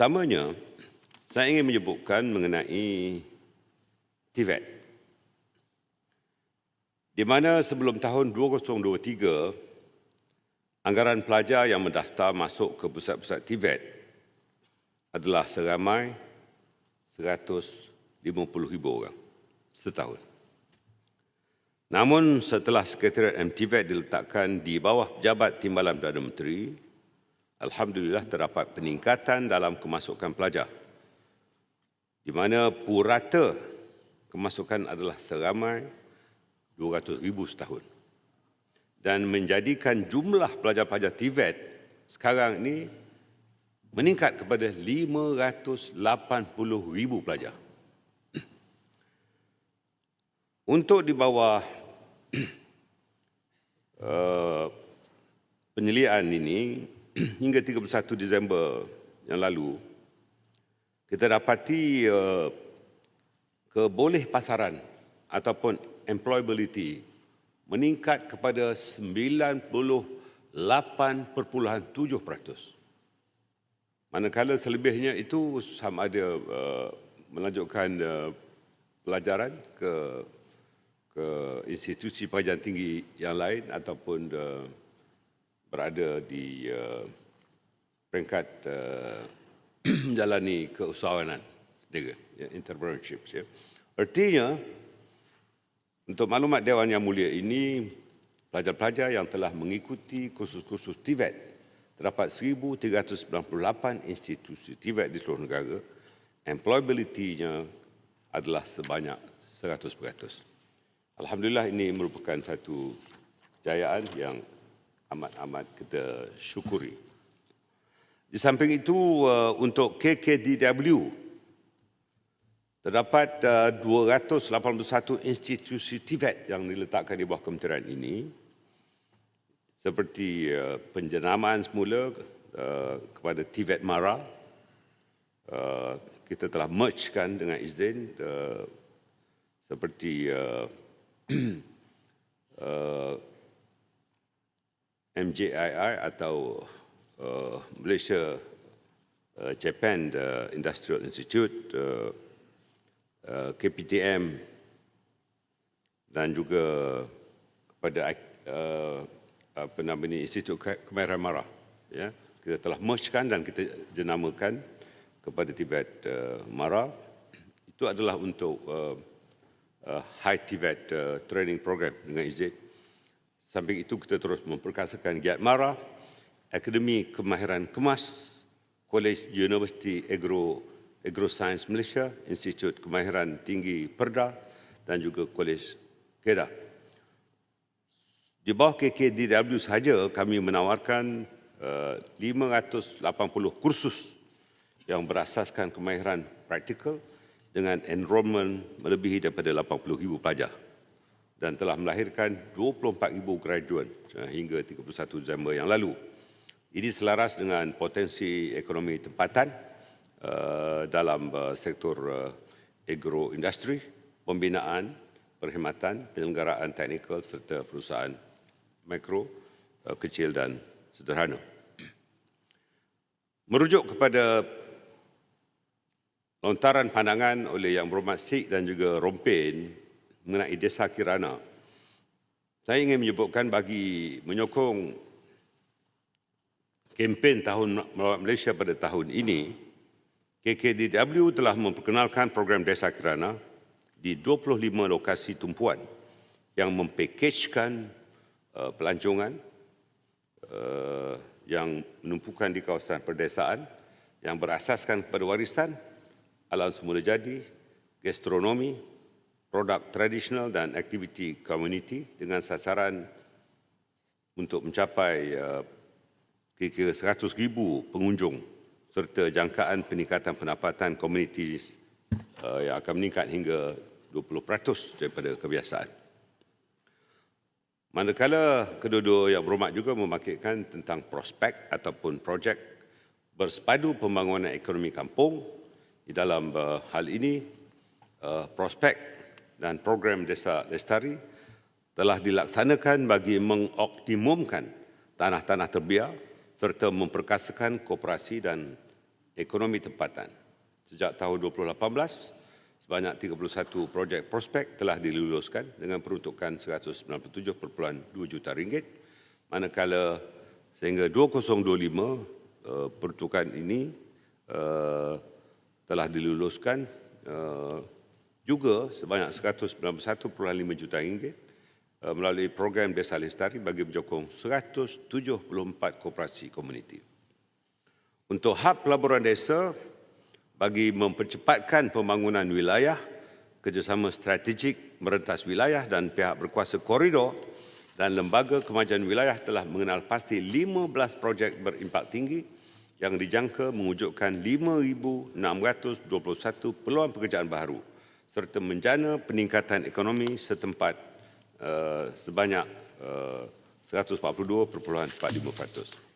Pertamanya, saya ingin menyebutkan mengenai TVET. Di mana sebelum tahun 2023, anggaran pelajar yang mendaftar masuk ke pusat-pusat TVET adalah seramai 150,000 orang setahun. Namun setelah Sekretariat MTVET diletakkan di bawah Pejabat Timbalan Perdana Menteri, Alhamdulillah terdapat peningkatan dalam kemasukan pelajar di mana purata kemasukan adalah seramai 200 ribu setahun dan menjadikan jumlah pelajar-pelajar TVET sekarang ini meningkat kepada 580 ribu pelajar. Untuk di bawah uh, penyeliaan ini, hingga 31 Disember yang lalu, kita dapati uh, keboleh pasaran ataupun employability meningkat kepada 98.7%. Manakala selebihnya itu sama ada uh, melanjutkan uh, pelajaran ke ke institusi pengajian tinggi yang lain ataupun uh, berada di uh, peringkat uh, menjalani keusahawanan sendiri, ya, entrepreneurship. Ya. Artinya, untuk maklumat Dewan Yang Mulia ini, pelajar-pelajar yang telah mengikuti kursus-kursus TVET, terdapat 1,398 institusi TVET di seluruh negara, employability-nya adalah sebanyak 100%. Alhamdulillah ini merupakan satu kejayaan yang amat-amat kita syukuri. Di samping itu uh, untuk KKDW terdapat uh, 281 institusi TVET yang diletakkan di bawah kementerian ini seperti uh, penjenamaan semula uh, kepada TVET Mara uh, kita telah mergekan dengan izin uh, seperti MJII atau uh, Malaysia uh, Japan uh, Industrial Institute, uh, uh, KPTM dan juga kepada uh, apa nama ini Institut Kemahiran Marah. Ya, kita telah mergekan dan kita jenamakan kepada Tibet uh, Mara. Itu adalah untuk uh, uh, High Tibet uh, Training Program dengan izin Samping itu kita terus memperkasakan Giat Mara, Akademi Kemahiran Kemas, Kolej Universiti Agro Agro Science Malaysia, Institut Kemahiran Tinggi Perda dan juga Kolej Kedah. Di bawah KKDW sahaja kami menawarkan uh, 580 kursus yang berasaskan kemahiran praktikal dengan enrolment melebihi daripada 80,000 pelajar dan telah melahirkan 24,000 graduan eh, hingga 31 Disember yang lalu. Ini selaras dengan potensi ekonomi tempatan uh, dalam uh, sektor uh, agroindustri, pembinaan, perkhidmatan, penyelenggaraan teknikal serta perusahaan mikro, uh, kecil dan sederhana. Merujuk kepada lontaran pandangan oleh Yang Berhormat Sik dan juga Rompin mengenai desa Kirana. Saya ingin menyebutkan bagi menyokong kempen tahun melawat Malaysia pada tahun ini, KKDW telah memperkenalkan program Desa Kirana di 25 lokasi tumpuan yang mempakejkan uh, pelancongan uh, yang menumpukan di kawasan perdesaan yang berasaskan kepada warisan, alam semula jadi, gastronomi, produk tradisional dan aktiviti komuniti dengan sasaran untuk mencapai uh, kira-kira 100,000 pengunjung serta jangkaan peningkatan pendapatan komuniti uh, yang akan meningkat hingga 20% daripada kebiasaan. Manakala kedua-dua yang berhormat juga memakitkan tentang prospek ataupun projek bersepadu pembangunan ekonomi kampung di dalam uh, hal ini prospek dan program Desa Lestari telah dilaksanakan bagi mengoptimumkan tanah-tanah terbiar serta memperkasakan kooperasi dan ekonomi tempatan. Sejak tahun 2018, sebanyak 31 projek prospek telah diluluskan dengan peruntukan 197.2 juta ringgit, manakala sehingga 2025 eh, peruntukan ini eh, telah diluluskan eh, juga sebanyak 191.5 juta ringgit melalui program Desa Lestari bagi menyokong 174 koperasi komuniti. Untuk hub pelaburan desa, bagi mempercepatkan pembangunan wilayah, kerjasama strategik merentas wilayah dan pihak berkuasa koridor dan lembaga kemajuan wilayah telah mengenal pasti 15 projek berimpak tinggi yang dijangka mewujudkan 5,621 peluang pekerjaan baru serta menjana peningkatan ekonomi setempat uh, sebanyak eh, uh, 142.45%.